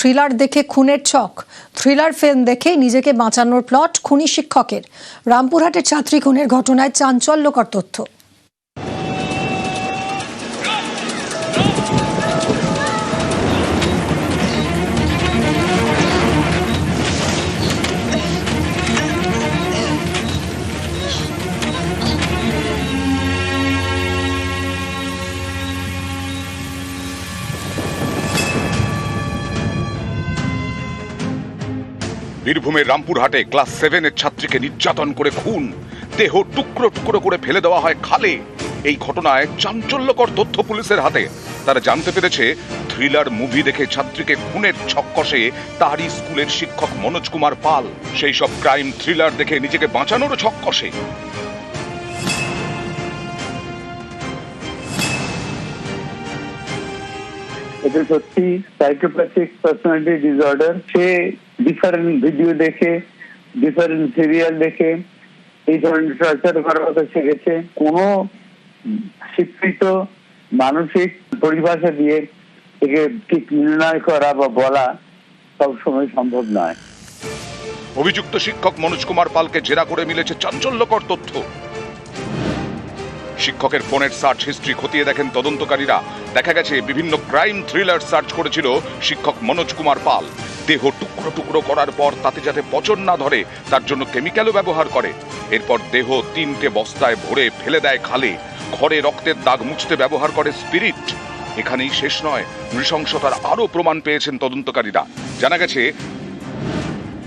Thriller দেখে খুনের ছক। থ্রিলার ফিল্ম দেখে নিজেকে বাঁচানোর প্লট খুনি শিক্ষকের। রামপুরহাটের ছাত্রী খুনের ঘটনায় চাঞ্চল্যকর তথ্য। বীরভূমের রামপুরহাটে ক্লাস সেভেনের ছাত্রীকে নির্যাতন করে খুন। দেহ টুকরো টুকরো করে ফেলে দেওয়া হয় খালে। এই ঘটনায় চাঞ্চল্যকর তথ্য পুলিশের হাতে। তারা জানতে পেরেছে, থ্রিলার মুভি দেখে ছাত্রীকে খুনের ছক তারই স্কুলের শিক্ষক মনোজ কুমার পাল। সেই সব ক্রাইম থ্রিলার দেখে নিজেকে বাঁচানোরও ছক এটা সত্যি সাইকোপ্যাথিক পার্সোনালিটি ডিসঅর্ডার সে ডিফারেন্ট ভিডিও দেখে ডিফারেন্ট সিরিয়াল দেখে, এই ধরনের করার কথা শিখেছে। স্বীকৃত মানসিক পরিভাষা দিয়ে একে ঠিক নির্ণয় করা বা বলা সবসময় সম্ভব নয়। অভিযুক্ত শিক্ষক মনোজ কুমার পালকে জেরা করে মিলেছে চাঞ্চল্যকর তথ্য। শিক্ষকের ফোনের সার্চ হিস্ট্রি খতিয়ে দেখেন তদন্তকারীরা। দেখা গেছে, বিভিন্ন ক্রাইম থ্রিলার সার্চ করেছিল শিক্ষক মনোজ কুমার পাল। দেহ টুকরো টুকরো করার পর তাতে যাতে পচন না ধরে, তার জন্য কেমিক্যালও ব্যবহার করে। এরপর দেহ তিনটে বস্তায় ভরে ফেলে দেয় খালে। ঘরে রক্তের দাগ মুছতে ব্যবহার করে স্পিরিট। এখানেই শেষ নয়, নৃশংসতার আরও প্রমাণ পেয়েছেন তদন্তকারীরা। জানা গেছে,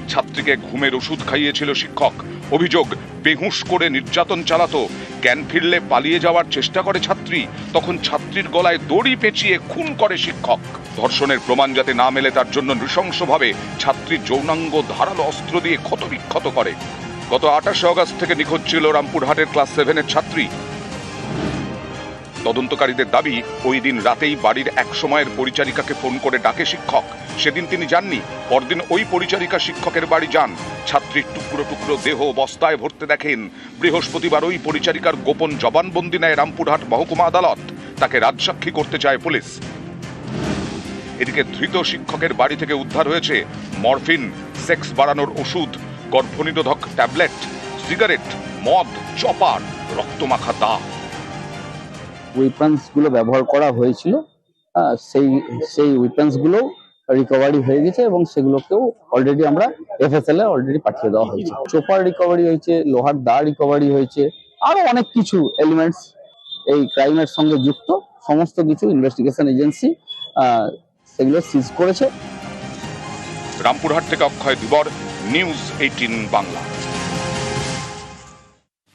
ছাত্রীকে ঘুমের ওষুধ খাইয়েছিল শিক্ষক। অভিযোগ, বেহুশ করে নির্যাতন চালাতো জ্ঞান ফিরলে পালিয়ে যাওয়ার চেষ্টা করে ছাত্রী, তখন ছাত্রীর গলায় দড়ি পেঁচিয়ে খুন করে শিক্ষক। ধর্ষণের প্রমাণ যাতে না মেলে, তার জন্য নৃশংসভাবে ছাত্রীর যৌনাঙ্গ ধারালো অস্ত্র দিয়ে ক্ষতবিক্ষত করে। গত আঠাশে অগস্ট থেকে নিখোঁজ ছিল রামপুরহাটের ক্লাস সেভেনের ছাত্রী। তদন্তকারীদের দাবি, ওই দিন রাতেই বাড়ির এক সময়ের পরিচারিকাকে ফোন করে ডাকে শিক্ষক। সেদিন তিনি যাননি, পরদিন ওই পরিচারিকা শিক্ষকের বাড়ি যান। ছাত্রীর টুকরো টুকরো দেহ বস্তায় ভরতে দেখেন। বৃহস্পতিবার ওই পরিচারিকার গোপন জবানবন্দি নেয় রামপুরহাট মহকুমা আদালত। তাকে রাজসাক্ষী করতে চায় পুলিশ। এদিকে ধৃত শিক্ষকের বাড়ি থেকে উদ্ধার হয়েছে মরফিন, সেক্স বাড়ানোর ওষুধ, গর্ভনিরোধক ট্যাবলেট, সিগারেট, মদ চপার রক্তমাখা দা উইপন্সগুলো ব্যবহার করা হয়েছিল সেই সেই উইপন্সগুলো রিকভারি হয়ে গেছে এবং সেগুলোকেও অলরেডি আমরা এফএসএল এ অলরেডি পাঠিয়ে দেওয়া হয়েছে। চোপার রিকভারি হয়েছে, লোহার দা রিকভারি হয়েছে, আরও অনেক কিছু এলিমেন্টস এই ক্রাইমের সঙ্গে যুক্ত, সমস্ত কিছু ইনভেস্টিগেশন এজেন্সি সেগুলো সিজ করেছে। রামপুরহাট থেকে অক্ষয় দুবর নিউজ এইটিন বাংলা।